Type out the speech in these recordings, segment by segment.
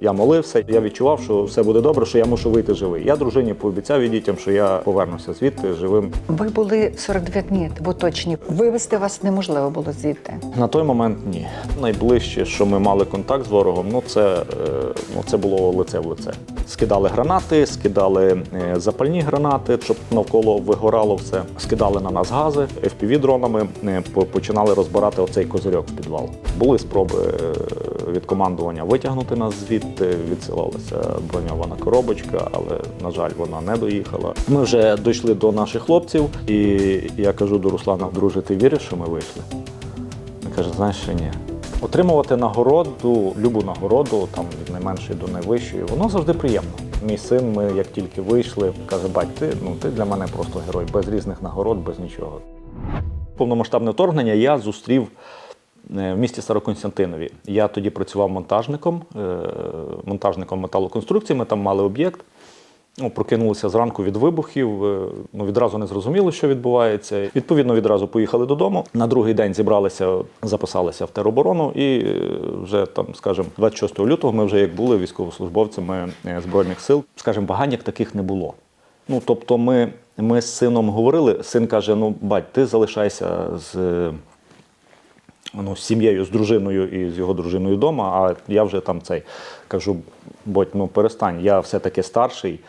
Я молився, я відчував, що все буде добре, що я мушу вийти живий. Я дружині пообіцяв і дітям, що я повернуся звідти живим. Ви були 49 днів в оточенні. Вивезти вас неможливо було звідти. На той момент ні. Найближче, що ми мали контакт з ворогом, ну це, е, ну, це було лице в лице. Скидали гранати, скидали е, запальні гранати, щоб навколо вигорало все. Скидали на нас гази, fpv дронами е, починали розбирати оцей козирьок в підвал. Були спроби від командування витягнути нас звідти. Відсилалася броньована коробочка, але на жаль, вона не доїхала. Ми вже дійшли до наших хлопців, і я кажу до Руслана, друже, ти віриш, що ми вийшли? Він каже, знаєш, що ні. Отримувати нагороду, любу нагороду, там від найменшої до найвищої, воно завжди приємно. Мій син, ми як тільки вийшли, каже, бать, ти, ну, ти для мене просто герой, без різних нагород, без нічого. Повномасштабне вторгнення я зустрів в місті Староконстантинові. Я тоді працював монтажником, е, монтажником металоконструкції, ми там мали об'єкт. Ну, прокинулися зранку від вибухів, е, ну, відразу не зрозуміли, що відбувається. Відповідно, відразу поїхали додому. На другий день зібралися, записалися в тероборону, і е, вже там, скажімо, 26 лютого ми вже як були військовослужбовцями е, Збройних сил, скажімо, багань як таких не було. Ну, тобто, ми, ми з сином говорили, син каже: ну, бать, ти залишайся з. Ну, з сім'єю, з дружиною і з його дружиною вдома, а я вже там цей кажу, бодь, ну перестань, я все-таки старший.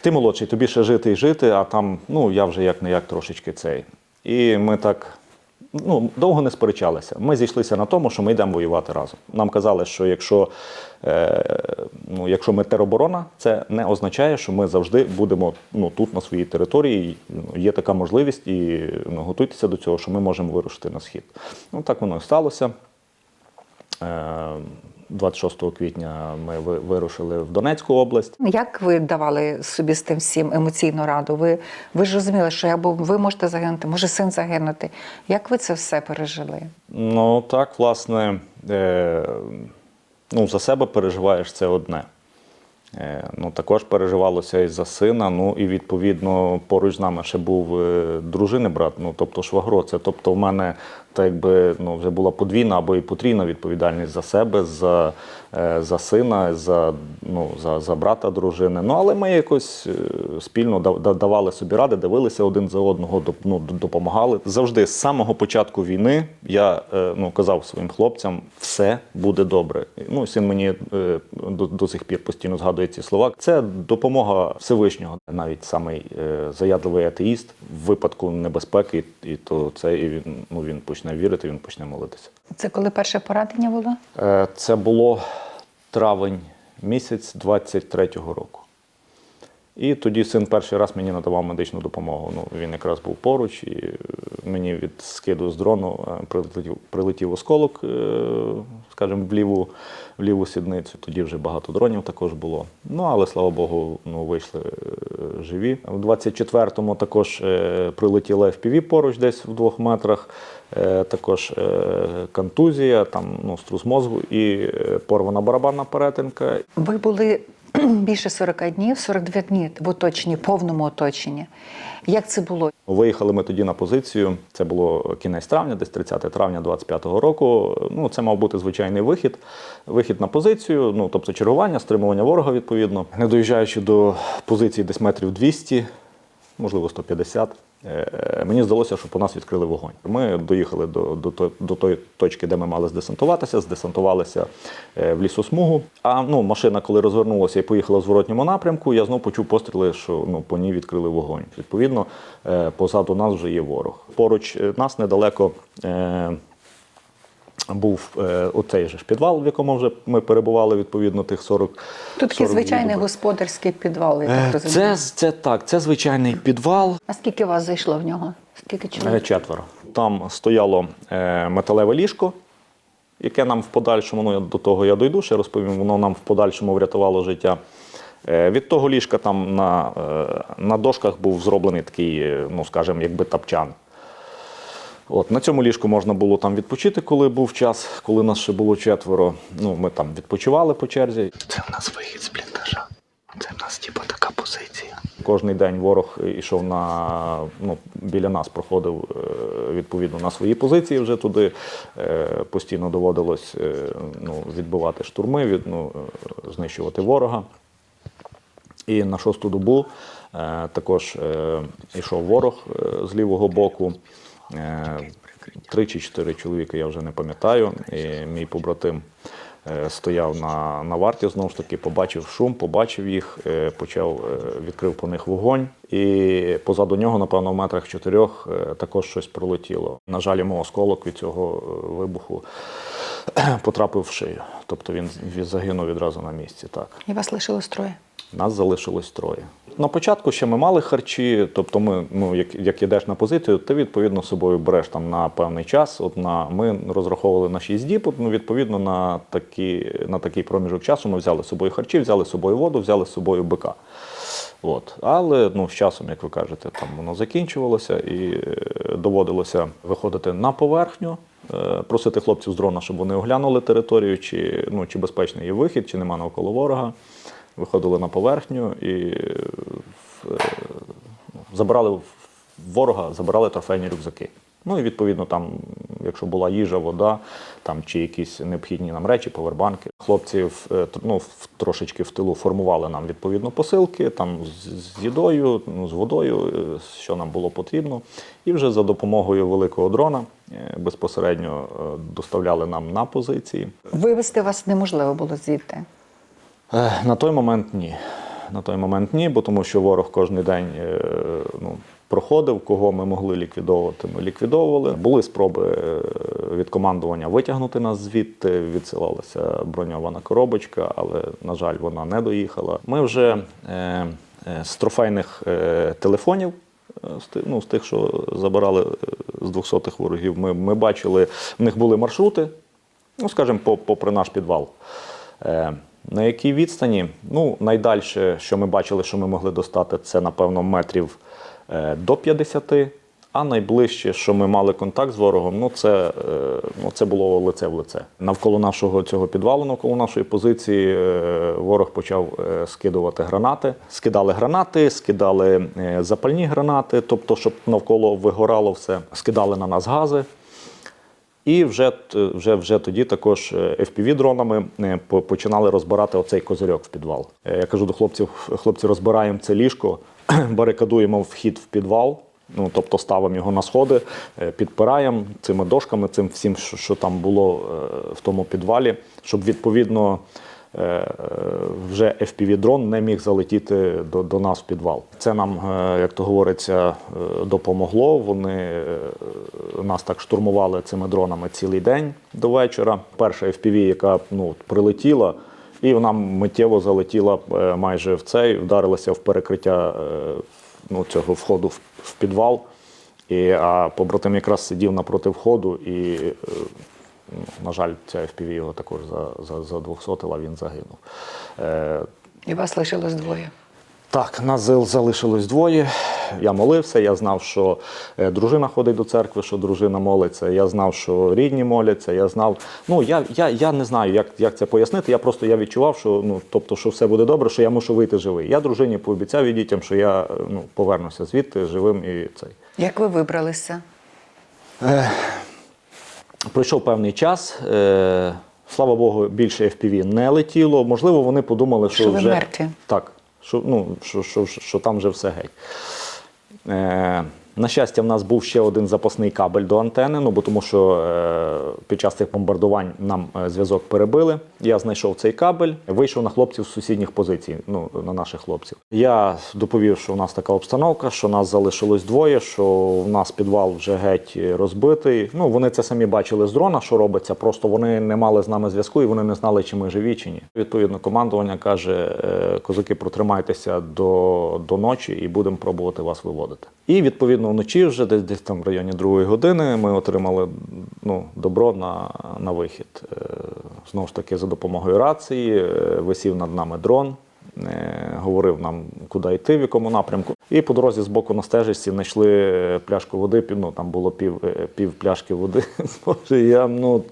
Ти молодший, тобі ще жити і жити, а там, ну, я вже як не як трошечки цей. І ми так ну, довго не сперечалися. Ми зійшлися на тому, що ми йдемо воювати разом. Нам казали, що якщо, е, ну, якщо ми тероборона, це не означає, що ми завжди будемо ну, тут, на своїй території. Ну, Є така можливість, і ну, готуйтеся до цього, що ми можемо вирушити на схід. Ну, так воно і сталося. Е, 26 квітня ми вирушили в Донецьку область. Як ви давали собі з тим всім емоційну раду? Ви, ви ж розуміли, що або ви можете загинути, може син загинути. Як ви це все пережили? Ну так, власне, е, ну, за себе переживаєш це одне. Е, ну, також переживалося і за сина. Ну і відповідно поруч з нами ще був е, дружини брат, ну тобто швагро. Це тобто в мене так якби ну, вже була подвійна або і потрійна відповідальність за себе, за, за сина, за, ну, за, за брата дружини. Ну але ми якось е, спільно да- да- давали собі ради, дивилися один за одного, ну, допомагали. Завжди з самого початку війни я е, ну, казав своїм хлопцям, все буде добре. Ну, син мені е, до, до сих пір постійно згадує ці слова. Це допомога Всевишнього. Навіть самий е, заядливий атеїст в випадку небезпеки, і то це і він, ну, він почне вірити, він почне молитися. Це коли перше поранення було? Е, Це було травень місяць 23-го року. І тоді син перший раз мені надавав медичну допомогу. Ну, він якраз був поруч, і е, мені від скиду з дрону е, прилетів, прилетів осколок, е, скажімо, в ліву, в ліву сідницю. Тоді вже багато дронів також було. Ну, але слава Богу, ну, вийшли е, живі. В 24-му також е, прилетіла FPV поруч десь в двох метрах. Е, Також контузія, там ну, струс мозку і порвана барабанна перетинка. Ви були більше 40 днів, 49 днів в оточенні, повному оточенні. Як це було? Виїхали ми тоді на позицію. Це було кінець травня, десь 30 травня 25-го року. Ну, це мав бути звичайний вихід. Вихід на позицію, ну тобто чергування, стримування ворога відповідно. Не доїжджаючи до позиції десь метрів 200, можливо 150. Е, Мені здалося, що по нас відкрили вогонь. Ми доїхали до, до, до тої точки, де ми мали здесантуватися, здесантувалися е, в лісосмугу. А ну, машина, коли розвернулася і поїхала в зворотньому напрямку, я знову почув постріли, що ну, по ній відкрили вогонь. Відповідно, е, позаду нас вже є ворог. Поруч нас недалеко. Був е, оцей же ж підвал, в якому вже ми перебували відповідно тих 40 Тут такий 42 звичайний доби. господарський підвал, я Е, так розумію. Це, це так, це звичайний підвал. А скільки вас зайшло в нього? Скільки Е, чоловік? Четверо. Там стояло е, металеве ліжко, яке нам в подальшому, ну я до того я дойду, ще розповім, воно нам в подальшому врятувало життя. Е, від того ліжка там на, е, на дошках був зроблений такий, е, ну скажімо, якби тапчан. От, на цьому ліжку можна було там відпочити, коли був час, коли нас ще було четверо. Ну, ми там відпочивали по черзі. Це в нас вихід з бліндажа. Це в нас типу така позиція. Кожний день ворог йшов на ну, біля нас, проходив е, відповідно на свої позиції вже туди. Е, Постійно доводилось е, ну, відбивати штурми, від, ну, знищувати ворога. І на шосту добу також йшов ворог з лівого боку. Е, три чи чотири чоловіка, я вже не пам'ятаю. І мій побратим е, стояв на, на варті, знову ж таки, побачив шум, побачив їх, е, почав, відкрив по них вогонь. І позаду нього, напевно, в метрах чотирьох також щось пролетіло. На жаль, йому осколок від цього вибуху потрапив в шию. Тобто він, загинув відразу на місці. Так. І вас лишилось троє. Нас залишилось троє. На початку ще ми мали харчі, тобто ми, ну, як, як йдеш на позицію, ти відповідно з собою береш там на певний час. От на, ми розраховували на 6 діб, ну, відповідно на, такі, на такий проміжок часу ми взяли з собою харчі, взяли з собою воду, взяли з собою бика. От. Але ну, з часом, як ви кажете, там воно закінчувалося і е, доводилося виходити на поверхню, просити хлопців з дрона, щоб вони оглянули територію, чи, ну, чи безпечний є вихід, чи нема навколо ворога. Виходили на поверхню і е, е, забирали в ворога, забрали трофейні рюкзаки. Ну і відповідно, там, якщо була їжа, вода, там чи якісь необхідні нам речі, повербанки. Хлопці е, ну, трошечки в тилу формували нам відповідно посилки, там з, їдою, ну, з водою, е, що нам було потрібно. І вже за допомогою великого дрона е, безпосередньо доставляли нам на позиції. Вивезти вас неможливо було звідти. На той момент ні. На той момент ні, бо тому що ворог кожен день ну, проходив, кого ми могли ліквідовувати, ми ліквідовували. Були спроби е, від командування витягнути нас звідти, відсилалася броньована коробочка, але, на жаль, вона не доїхала. Ми вже е, е, з трофейних е, телефонів. е, ну, з тих, що забирали з 200-х ворогів, ми, ми бачили, в них були маршрути, ну, скажімо, попри наш підвал. Е, на якій відстані? Ну, найдальше, що ми бачили, що ми могли достати, це, напевно, метрів до 50. А найближче, що ми мали контакт з ворогом, ну це, е, ну, це було лице в лице. Навколо нашого цього підвалу, навколо нашої позиції, е, ворог почав е, скидувати гранати. Скидали гранати, скидали е, запальні гранати, тобто, щоб навколо вигорало все, скидали на нас гази. І вже, вже, вже тоді також FPV-дронами е, починали розбирати оцей козирьок в підвал. Е, Я кажу до хлопців: хлопці, розбираємо це ліжко, барикадуємо вхід в підвал. Ну, тобто ставимо його на сходи, е, підпираємо цими дошками, цим всім, що, що там було е, в тому підвалі, щоб відповідно е, вже FPV-дрон не міг залетіти до, до нас в підвал. Це нам, як то говориться, допомогло. Вони нас так штурмували цими дронами цілий день до вечора. Перша FPV, яка ну, прилетіла, і вона миттєво залетіла е, майже в цей, вдарилася в перекриття е, ну, цього входу в, підвал. І, а побратим якраз сидів напроти входу, і, е, на жаль, ця FPV його також за, за, за 200 він загинув. Е, І вас лишилось двоє. так, нас залишилось двоє. Я молився, я знав, що е, дружина ходить до церкви, що дружина молиться. Я знав, що рідні моляться. Я знав. Ну я, я, я не знаю, як, як це пояснити. Я просто я відчував, що ну тобто, що все буде добре, що я мушу вийти живий. Я дружині пообіцяв і дітям, що я е, ну повернуся звідти живим і цей. Як ви вибралися? Пройшов певний час. Е, слава Богу, більше FPV не летіло. Можливо, вони подумали, що, Що вже мертві. так, що, ну, що, що, що там вже все геть. eh, на щастя, в нас був ще один запасний кабель до антени, ну бо тому що е, під час цих бомбардувань нам е, зв'язок перебили. Я знайшов цей кабель, вийшов на хлопців з сусідніх позицій, ну на наших хлопців. Я доповів, що в нас така обстановка, що нас залишилось двоє, що в нас підвал вже геть розбитий. Ну вони це самі бачили з дрона, що робиться. Просто вони не мали з нами зв'язку і вони не знали, чи ми живі, чи ні. Відповідно, командування каже: е, козаки, протримайтеся до, до ночі і будемо пробувати вас виводити. І відповідно вночі, вже десь десь там в районі другої години, ми отримали ну, добро на, на вихід. Е, Знову ж таки, за допомогою рації е, висів над нами дрон. е, Говорив нам, куди йти, в якому напрямку. І по дорозі з боку на стежечці знайшли пляшку води. Ну, там було пів, пів пляшки води. Боже, я, ну,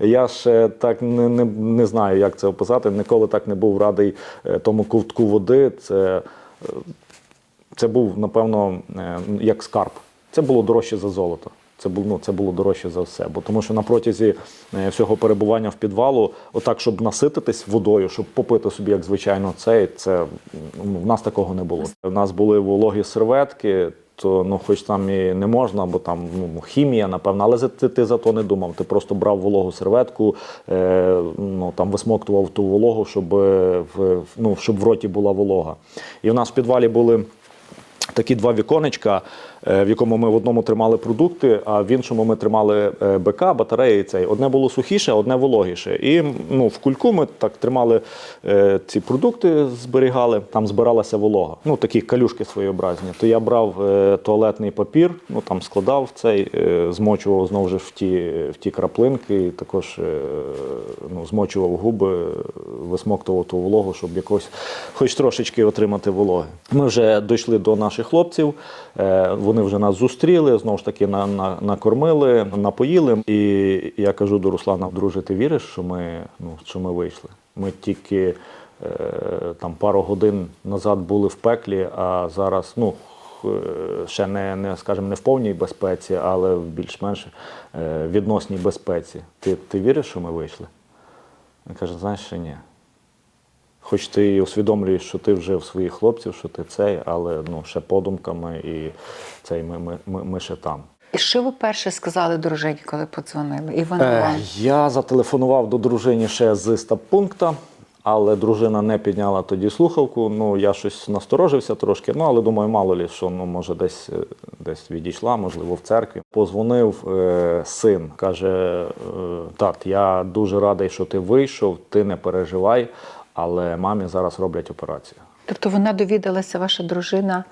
я ще так не, не, не знаю, як це описати. Ніколи так не був радий тому ковтку води. Це це був, напевно, е, як скарб. Це було дорожче за золото. Це було, ну, це було дорожче за все. Бо тому що на протязі е, всього перебування в підвалу, отак, щоб насититись водою, щоб попити собі, як звичайно, цей, це ну, в нас такого не було. У нас були вологі серветки. То ну, хоч там і не можна, бо там ну, хімія, напевно, але ти, ти за то не думав. Ти просто брав вологу серветку, е, ну, там висмоктував ту вологу, щоб, е, в, ну, щоб в роті була волога. І в нас в підвалі були такі два віконечка, в якому ми в одному тримали продукти, а в іншому ми тримали е, БК, батареї цей. Одне було сухіше, одне вологіше. І ну, в кульку ми так тримали е, ці продукти, зберігали, там збиралася волога. Ну, такі калюшки своєобразні. То я брав е, туалетний папір, ну там складав цей, е, змочував знову ж в ті, в ті краплинки, і також е, ну, змочував губи, висмоктував ту вологу, щоб якось хоч трошечки отримати вологи. Ми вже дійшли до наших хлопців, е, вони вже нас зустріли, знову ж таки на, на, накормили, напоїли. І я кажу до Руслана, друже, ти віриш, що ми, ну, що ми вийшли? Ми тільки е, там пару годин назад були в пеклі, а зараз, ну. е, Ще не, не скажімо, не в повній безпеці, але в більш-менш е, відносній безпеці. Ти, ти віриш, що ми вийшли? Він каже, знаєш, ще ні. Хоч ти і усвідомлюєш, що ти вже в своїх хлопців, що ти цей, але ну, ще подумками і цей, ми, ми, ми, ми ще там. І що ви перше сказали дружині, коли подзвонили? І вони Е, я зателефонував до дружини ще з стаб-пункта, але дружина не підняла тоді слухавку. Ну, я щось насторожився трошки, ну, але думаю, мало лі, що ну, може десь, е, десь відійшла, можливо, в церкві. Позвонив е, син, каже: е, тат, я дуже радий, що ти вийшов, ти не переживай, але мамі зараз роблять операцію. Тобто вона довідалася, ваша дружина,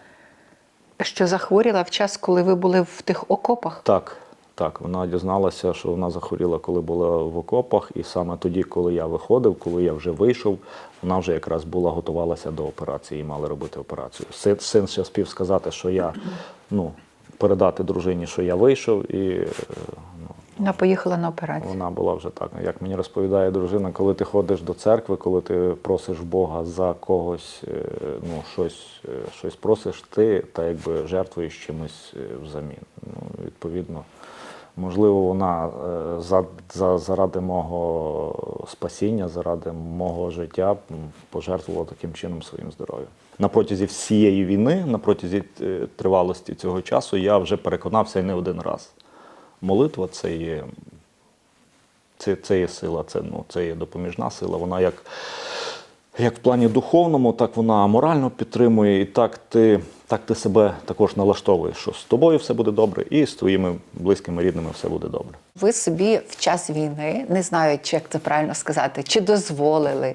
що захворіла в час, коли ви були в тих окопах? Так, так, вона дізналася, що вона захворіла, коли була в окопах, і саме тоді, коли я виходив, коли я вже вийшов, вона вже якраз була готувалася до операції і мали робити операцію. Син, син ще спів сказати, що я ну, передати дружині, що я вийшов, і е, Вона поїхала на операцію. вона була вже так. Як мені розповідає дружина, коли ти ходиш до церкви, коли ти просиш Бога за когось, е, ну, щось, е, щось просиш, ти та якби жертвуєш чимось е, взамін. Ну, відповідно, можливо, вона за, за, заради мого спасіння, заради мого життя пожертвувала таким чином своїм здоров'ям. На протязі всієї війни, на протязі тривалості цього часу, я вже переконався і не один раз. Молитва це є це, це є сила, це, ну, це є допоміжна сила. Вона як, як в плані духовному, так вона морально підтримує, і так ти, так ти себе також налаштовуєш, що з тобою все буде добре, і з твоїми близькими рідними все буде добре. Ви собі в час війни, не знаю, чи як це правильно сказати, чи дозволили,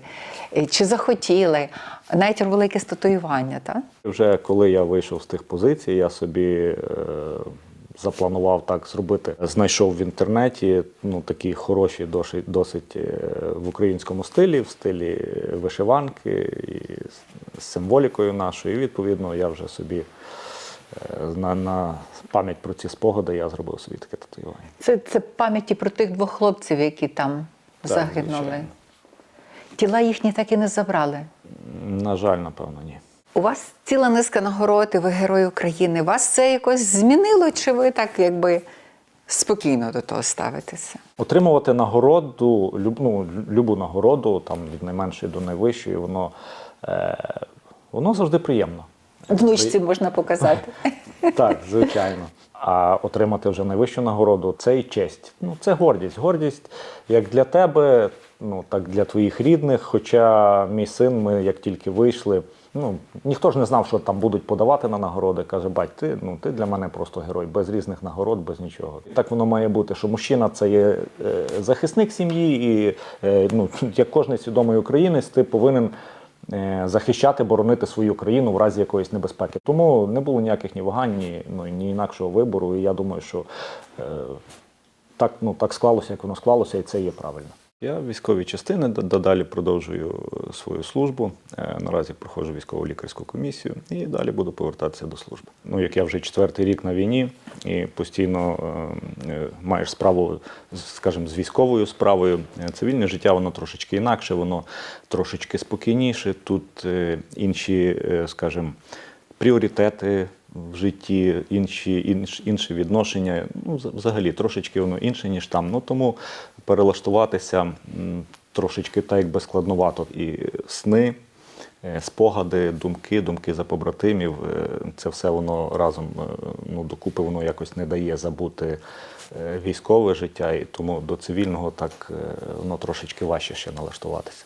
е, чи захотіли, навіть робили якесь татуювання, так? Вже коли я вийшов з тих позицій, я собі е, запланував так зробити. Знайшов в інтернеті ну, такі хороші, досить, досить е, в українському стилі, в стилі вишиванки і з- символікою нашою. І відповідно я вже собі е, на, на пам'ять про ці спогади я зробив собі таке татуювання. Це, це пам'яті про тих двох хлопців, які там Так, загинули. звичайно. Тіла їхні так і не забрали. На жаль, напевно, ні. У вас ціла низка нагород, і ви герой України. Вас це якось змінило, чи ви так якби спокійно до того ставитеся? Отримувати нагороду, люб, ну, любу нагороду, там від найменшої до найвищої, воно, е, воно завжди приємно. Внучці можна показати. Так, звичайно. А отримати вже найвищу нагороду це і честь. Ну, це гордість. Гордість як для тебе, ну так для твоїх рідних. Хоча мій син, ми як тільки вийшли, ну ніхто ж не знав, що там будуть подавати на нагороди. Каже, бать, ти ну ти для мене просто герой, без різних нагород, без нічого. Так воно має бути, що мужчина це є е, захисник сім'ї, і е, ну як кожен свідомий українець, ти повинен е, захищати, боронити свою країну в разі якоїсь небезпеки. Тому не було ніяких ні вагань, ні, ну, ні інакшого вибору. І я думаю, що е, так, ну, так склалося, як воно склалося, і це є правильно. Я в військовій частини д- продовжую е, свою службу. Е, Наразі проходжу військово лікарську комісію і далі буду повертатися до служби. Ну, як я вже четвертий рік на війні і постійно е, е, маєш справу, скажімо, з військовою справою. Цивільне життя воно трошечки інакше, воно трошечки спокійніше. Тут інші, скажімо, пріоритети в житті, інші, інш, інші відношення. Ну, взагалі, трошечки воно інше, ніж там. Ну, тому перелаштуватися трошечки так якби складновато. І сни, е, спогади, думки, думки за побратимів, е, це все воно разом е, ну, докупи воно якось не дає забути військове життя, і тому до цивільного так воно трошечки важче ще налаштуватися.